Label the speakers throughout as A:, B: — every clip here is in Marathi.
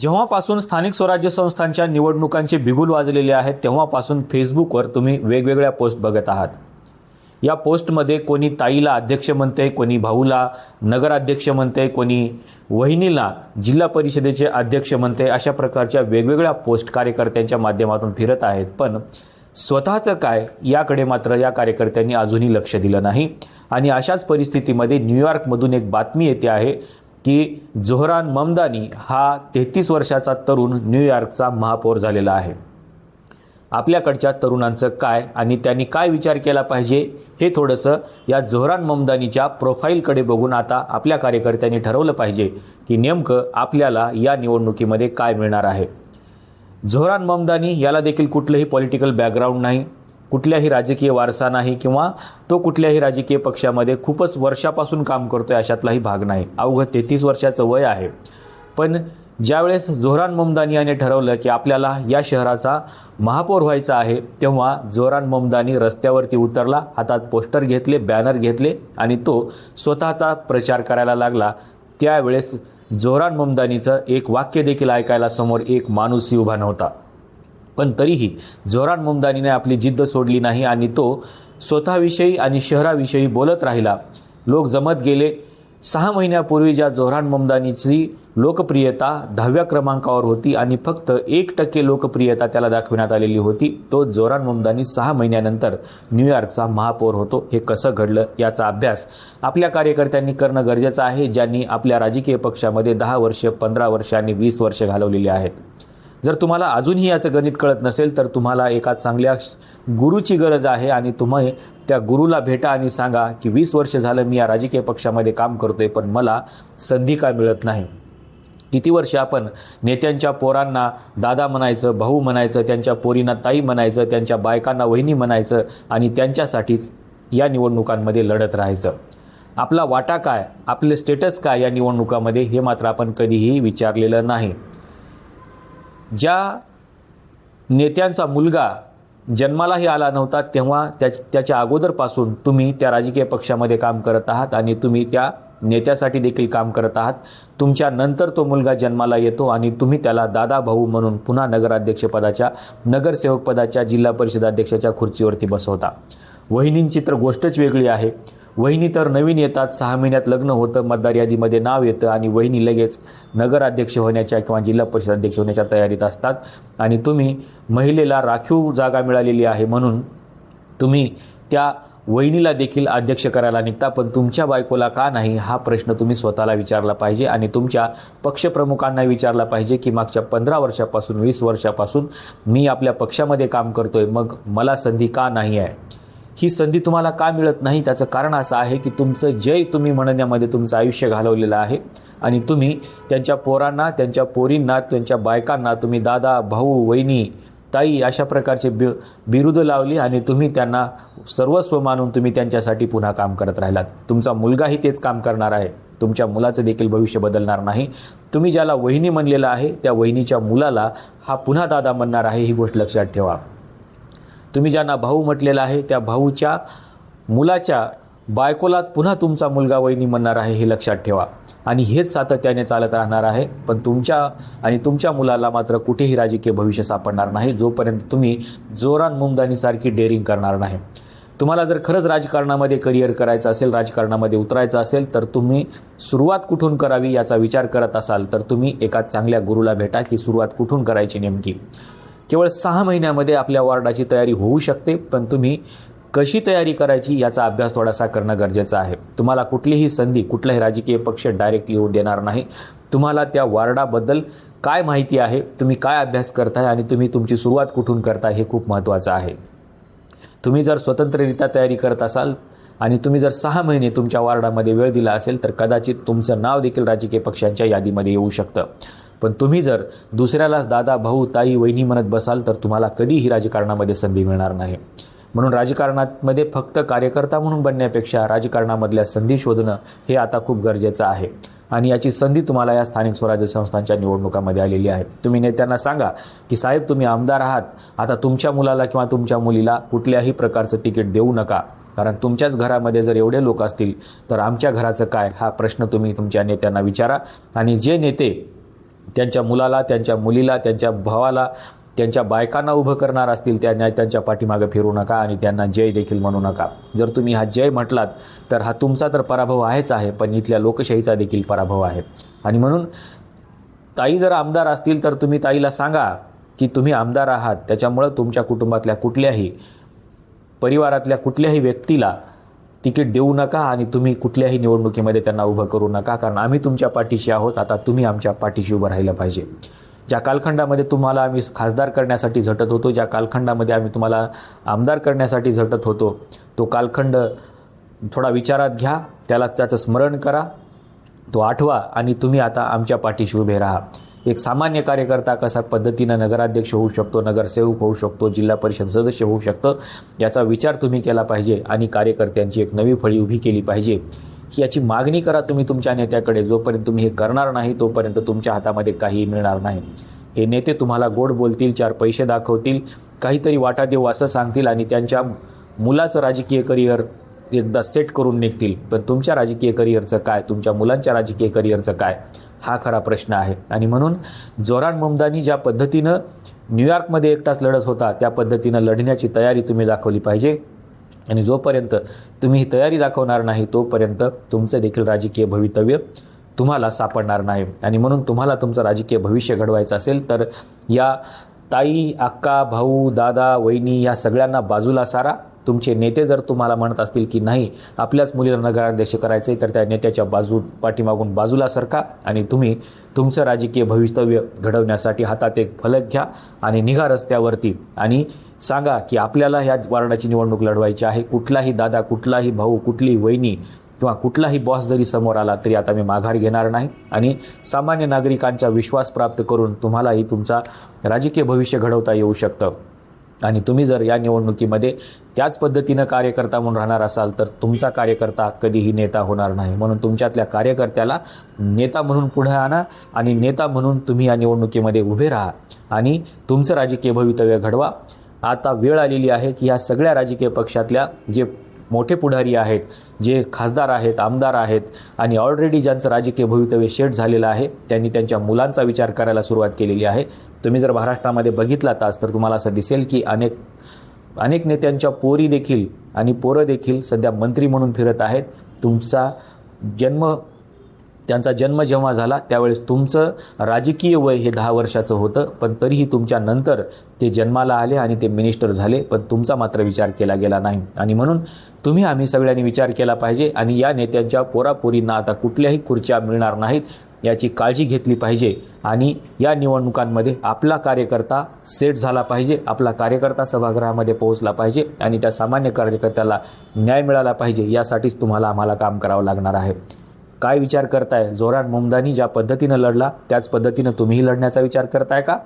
A: जेव्हापासून स्थानिक स्वराज्य संस्थांच्या निवडणुकांचे बिगुल वाजलेले आहेत तेव्हापासून फेसबुकवर तुम्ही वेगवेगळ्या पोस्ट बघत आहात. या पोस्टमध्ये कोणी ताईला अध्यक्ष म्हणते कोणी भाऊला नगराध्यक्ष म्हणते कोणी वहिनीला जिल्हा परिषदेचे अध्यक्ष म्हणते अशा प्रकारच्या वेगवेगळ्या पोस्ट कार्यकर्त्यांच्या माध्यमातून फिरत आहेत. पण स्वतःचं काय याकडे मात्र या कार्यकर्त्यांनी अजूनही लक्ष दिलं नाही. आणि अशाच परिस्थितीमध्ये न्यूयॉर्कमधून एक बातमी येते आहे की जोहरान ममदानी हा तेहतीस वर्षाचा तरुण न्यूयॉर्कचा महापौर झालेला आहे. आपल्याकडच्या तरुणांचं काय आणि त्यांनी काय विचार केला पाहिजे हे थोडंसं या जोहरान ममदानीच्या प्रोफाईलकडे बघून आता आपल्या कार्यकर्त्यांनी ठरवलं पाहिजे की नेमकं आपल्याला या निवडणुकीमध्ये काय मिळणार आहे. झोहरान ममदानी याला देखील कुठलंही पॉलिटिकल बॅकग्राऊंड नाही. कुठल्याही राजकीय वारसा नाही किंवा तो कुठल्याही राजकीय पक्षामध्ये खूपच वर्षापासून काम करतोय अशातलाही भाग नाही. अवघं तेहतीस वर्षाचं वय आहे. पण ज्यावेळेस जोहरान ममदानी याने ठरवलं की आपल्याला या शहराचा महापौर व्हायचा आहे तेव्हा जोहरान ममदानी रस्त्यावरती उतरला हातात पोस्टर घेतले बॅनर घेतले आणि तो स्वतःचा प्रचार करायला लागला. त्यावेळेस जोहरान ममदानीचं एक वाक्य देखील ऐकायला समोर एक माणूसही उभा नव्हता. पण तरीही झोरान मुमदानीने आपली जिद्द सोडली नाही आणि तो स्वतःविषयी आणि शहराविषयी बोलत राहिला. लोक जमत गेले. सहा महिन्यापूर्वी ज्या जोहरान ममदानीची लोकप्रियता दहाव्या क्रमांकावर होती आणि फक्त एक टक्के लोकप्रियता त्याला दाखविण्यात आलेली होती तो जोरान ममदानी सहा महिन्यानंतर न्यूयॉर्कचा महापौर होतो. हे कसं घडलं याचा अभ्यास आपल्या कार्यकर्त्यांनी करणं गरजेचं आहे ज्यांनी आपल्या राजकीय पक्षामध्ये दहा वर्ष पंधरा वर्ष आणि वीस वर्ष घालवलेली आहेत. जर तुम्हाला अजूनही याचं गणित कळत नसेल तर तुम्हाला एका चांगल्या गुरुची गरज आहे आणि तुम्ही त्या गुरुला भेटा आणि सांगा की वीस वर्ष झालं मी या राजकीय पक्षामध्ये काम करतोय पण मला संधी का मिळत नाही? किती वर्ष आपण नेत्यांच्या पोरांना दादा म्हणायचं भाऊ म्हणायचं त्यांच्या पोरींना ताई म्हणायचं त्यांच्या बायकांना वहिनी म्हणायचं आणि त्यांच्यासाठीच या निवडणुकांमध्ये लढत राहायचं? आपला वाटा काय? आपले स्टेटस काय या निवडणुकामध्ये? हे मात्र आपण कधीही विचारलेलं नाही. ज्या नेत्यांचा मुलगा जन्मालाही आला नव्हता तेव्हा त्या त्याच्या अगोदरपासून तुम्ही त्या राजकीय पक्षामध्ये काम करत आहात आणि तुम्ही त्या नेत्यासाठी देखील काम करत आहात. तुमच्या नंतर तो मुलगा जन्माला येतो आणि तुम्ही त्याला दादा भाऊ म्हणून पुन्हा नगराध्यक्षपदाच्या नगरसेवक पदाच्या जिल्हा परिषदाध्यक्षाच्या खुर्चीवरती बसवता. वहिनींची तर गोष्टच वेगळी आहे. वहिनी तर नवीन येतात सहा महिन्यात लग्न होतं मतदार यादीमध्ये नाव येतं आणि वहिनी लगेच नगराध्यक्ष होण्याच्या किंवा जिल्हा परिषद अध्यक्ष होण्याच्या तयारीत असतात. आणि तुम्ही महिलेला राखीव जागा मिळालेली आहे म्हणून तुम्ही त्या वहिनीला देखील अध्यक्ष करायला निघता पण तुमच्या बायकोला का नाही हा प्रश्न तुम्ही स्वतःला विचारला पाहिजे आणि तुमच्या पक्षप्रमुखांना विचारला पाहिजे की मागच्या पंधरा वर्षापासून वीस वर्षापासून मी आपल्या पक्षामध्ये काम करतोय मग मला संधी का नाही आहे? ही संधी तुम्हाला का मिळत नाही? त्याचं कारण असं आहे की तुमचं जय तुम्ही म्हणण्यामध्ये तुमचं आयुष्य घालवलेलं आहे. आणि तुम्ही त्यांच्या पोरांना त्यांच्या पोरींना त्यांच्या बायकांना तुम्ही दादा भाऊ वहिनी ताई अशा प्रकारचे बि बिरुद लावली आणि तुम्ही त्यांना सर्वस्व मानून तुम्ही त्यांच्यासाठी पुन्हा काम करत राहिलात. तुमचा मुलगाही तेच काम करणार आहे. तुमच्या मुलाचं देखील भविष्य बदलणार नाही. तुम्ही ज्याला वहिनी म्हणलेलं आहे त्या वहिनीच्या मुलाला हा पुन्हा दादा म्हणणार आहे ही गोष्ट लक्षात ठेवा. तुम्ही ज्यांना भाऊ म्हटलेला आहे त्या भाऊच्या मुलाच्या बायकोला पुन्हा तुमचा मुलगा वहिनी म्हणणार आहे हे लक्षात ठेवा. आणि हेच सातत्याने चालत राहणार आहे. पण तुमच्या आणि तुमच्या मुलाला मात्र कुठेही राजकीय भविष्य सापडणार नाही. जोपर्यंत तुम्ही जोरान मुमदानीसारखी डेअरिंग करणार नाही. तुम्हाला जर खरंच राजकारणामध्ये करिअर करायचं असेल राजकारणामध्ये उतरायचं असेल तर तुम्ही सुरुवात कुठून करावी याचा विचार करत असाल तर तुम्ही एका चांगल्या गुरुला भेटा की सुरुवात कुठून करायची नेमकी? केवळ सहा महिन्यामध्ये आपल्या वॉर्डाची तयारी होऊ शकते पण तुम्ही कशी तयारी करायची याचा अभ्यास थोडासा करणं गरजेचं आहे. तुम्हाला कुठलीही संधी कुठलाही राजकीय पक्ष डायरेक्ट येऊ देणार नाही. तुम्हाला त्या वॉर्डाबद्दल काय माहिती आहे तुम्ही काय अभ्यास करताय आणि तुम्ही तुमची सुरुवात कुठून करताय हे खूप महत्त्वाचं आहे. तुम्ही जर स्वतंत्ररित्या तयारी करत असाल आणि तुम्ही जर सहा महिने तुमच्या वॉर्डामध्ये वेळ दिला असेल तर कदाचित तुमचं नाव देखील राजकीय पक्षांच्या यादीमध्ये येऊ शकतं. पण तुम्ही जर दुसऱ्यालाच दादा भाऊ ताई वहिनी म्हणत बसाल तर तुम्हाला कधीही राजकारणामध्ये संधी मिळणार नाही. म्हणून राजकारणामध्ये फक्त कार्यकर्ता म्हणून बनण्यापेक्षा राजकारणामधल्या संधी शोधणं हे आता खूप गरजेचं आहे. आणि याची संधी तुम्हाला या स्थानिक स्वराज्य संस्थांच्या निवडणुकामध्ये आलेली आहे. तुम्ही नेत्यांना सांगा की साहेब तुम्ही आमदार आहात. आता तुमच्या मुलाला किंवा तुमच्या मुलीला कुठल्याही प्रकारचं तिकीट देऊ नका. कारण तुमच्याच घरामध्ये जर एवढे लोक असतील तर आमच्या घराचं काय? हा प्रश्न तुम्ही तुमच्या नेत्यांना विचारा. आणि जे नेते त्यांच्या मुलाला त्यांच्या मुलीला त्यांच्या भावाला त्यांच्या बायकांना उभं करणार असतील त्यांना त्यांच्या पाठीमागे फिरू नका आणि त्यांना जय देखील म्हणू नका. जर तुम्ही हा जय म्हटलात तर हा तुमचा तर पराभव आहेच आहे पण इथल्या लोकशाहीचा देखील पराभव आहे. आणि म्हणून ताई जर आमदार असतील तर तुम्ही ताईला सांगा की तुम्ही आमदार आहात. त्याच्यामुळं तुमच्या कुटुंबातल्या कुठल्याही परिवारातल्या कुठल्याही व्यक्तीला तिकीट देऊ नका आणि तुम्ही कुठल्याही निवडणुकीमध्ये त्यांना उभं करू नका कारण आम्ही तुमच्या पाठीशी आहोत. आता तुम्ही आमच्या पाठीशी उभं राहिलं पाहिजे. ज्या कालखंडामध्ये तुम्हाला आम्ही खासदार करण्यासाठी झटत होतो ज्या कालखंडामध्ये आम्ही तुम्हाला आमदार करण्यासाठी झटत होतो तो कालखंड थोडा विचारात घ्या त्याला त्याचं स्मरण करा तो आठवा आणि तुम्ही आता आमच्या पाठीशी उभे राहा. एक सामान्य कार्यकर्ता कसा पद्धतीनं नगराध्यक्ष होऊ शकतो नगरसेवक होऊ शकतो जिल्हा परिषद सदस्य होऊ शकतं याचा विचार तुम्ही केला पाहिजे आणि कार्यकर्त्यांची एक नवी फळी उभी केली पाहिजे. याची मागणी करा तुम्ही तुमच्या नेत्याकडे. जोपर्यंत तुम्ही हे करणार नाही तोपर्यंत तुमच्या हातामध्ये काही मिळणार नाही. हे नेते तुम्हाला गोड बोलतील चार पैसे दाखवतील काहीतरी वाटा देऊ असं सांगतील आणि त्यांच्या मुलाचं राजकीय करिअर एकदा सेट करून निघतील. पण तुमच्या राजकीय करिअरचं काय? तुमच्या मुलांच्या राजकीय करिअरचं काय? हा खरा प्रश्न आहे. आणि म्हणून जोरान मुमदानी ज्या पद्धतीनं न्यूयॉर्कमध्ये एकटाच लढत होता त्या पद्धतीनं लढण्याची तयारी तुम्ही दाखवली पाहिजे. आणि जोपर्यंत तुम्ही ही तयारी दाखवणार नाही तोपर्यंत तुमचं देखील राजकीय भवितव्य तुम्हाला सापडणार नाही. आणि म्हणून तुम्हाला तुमचं राजकीय भविष्य घडवायचं असेल तर या ताई अक्का भाऊ दादा वहिनी या सगळ्यांना बाजूला सारा. तुमचे नेते जर तुम्हाला म्हणत असतील की नाही आपल्याच मुलीला नगराध्यक्ष करायचे तर त्या नेत्याच्या बाजू पाठीमागून बाजूला सरका आणि तुम्ही तुमचं राजकीय भवितव्य घडवण्यासाठी हातात एक फलक घ्या आणि निघा रस्त्यावरती. आणि सांगा की आपल्याला ह्या वार्डाची निवडणूक लढवायची आहे. कुठलाही दादा कुठलाही भाऊ कुठली वहिनी किंवा कुठलाही बॉस जरी समोर आला तरी आता मी माघार घेणार नाही. आणि सामान्य नागरिकांचा विश्वास प्राप्त करून तुम्हालाही तुमचा राजकीय भविष्य घडवता येऊ शकतं. आणि तुम्ही जर या निवडणुकीमध्ये त्याच पद्धतीनं कार्यकर्ता म्हणून राहणार असाल तर तुमचा कार्यकर्ता कधीही नेता होणार नाही. म्हणून तुमच्यातल्या कार्यकर्त्याला नेता म्हणून पुढे आणा आणि नेता म्हणून तुम्ही या निवडणुकीमध्ये उभे राहा आणि तुमचं राजकीय भवितव्य घडवा. आता वेळ आलेली आहे की या सगळ्या राजकीय पक्षातल्या जे मोठे पुढारी आहेत जे खासदार आहेत आमदार आहेत आणि ऑलरेडी ज्यांचं राजकीय भवितव्य शेट झालेलं आहे त्यांनी त्यांच्या मुलांचा विचार करायला सुरुवात केलेली आहे. तुम्ही जर महाराष्ट्रामध्ये बघितलात आज तर तुम्हाला असं दिसेल की अनेक अनेक नेत्यांच्या पोरी देखील आणि पोरं देखील सध्या मंत्री म्हणून फिरत आहेत. तुमचा जन्म त्यांचा जन्म जेव्हा झाला त्यावेळेस तुमचं राजकीय वय हे दहा वर्षाचं होतं पण तरीही तुमच्या नंतर ते जन्माला आले आणि ते मिनिस्टर झाले पण तुमचा मात्र विचार केला गेला नाही. आणि म्हणून तुम्ही आम्ही सगळ्यांनी विचार केला पाहिजे आणि या नेत्यांच्या पोरापोरींना आता कुठल्याही खुर्च्या मिळणार नाहीत याची काळजी घेतली पाहिजे. आणि या निवडणुकांमध्ये आपला कार्यकर्ता सेट झाला पाहिजे आपला कार्यकर्ता सभागृहामध्ये पोहोचला पाहिजे आणि त्या सामान्य कार्यकर्त्याला न्याय मिळाला पाहिजे यासाठीच तुम्हाला आम्हाला काम करावं लागणार आहे. काय विचार करताय? जोरान मुमदानी ज्या पद्धतीनं लढला त्याच पद्धतीनं तुम्हीही लढण्याचा विचार करताय का?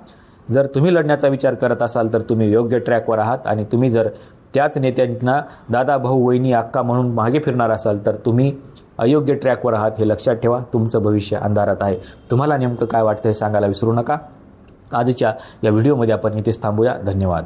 A: जर तुम्ही लढण्याचा विचार करत असाल तर तुम्ही योग्य ट्रॅकवर आहात आणि तुम्ही जर त्याच नेत्यांना दादा भाऊ वहिनी अक्का म्हणून मागे फिरणार असाल तर तुम्ही अयोग्य ट्रॅकवर आहात हे लक्षात ठेवा. तुमचं भविष्य अंधारात आहे. तुम्हाला नेमकं काय वाटतं हे सांगायला विसरू नका. आजच्या या व्हिडिओमध्ये आपण इथेच थांबूया. धन्यवाद.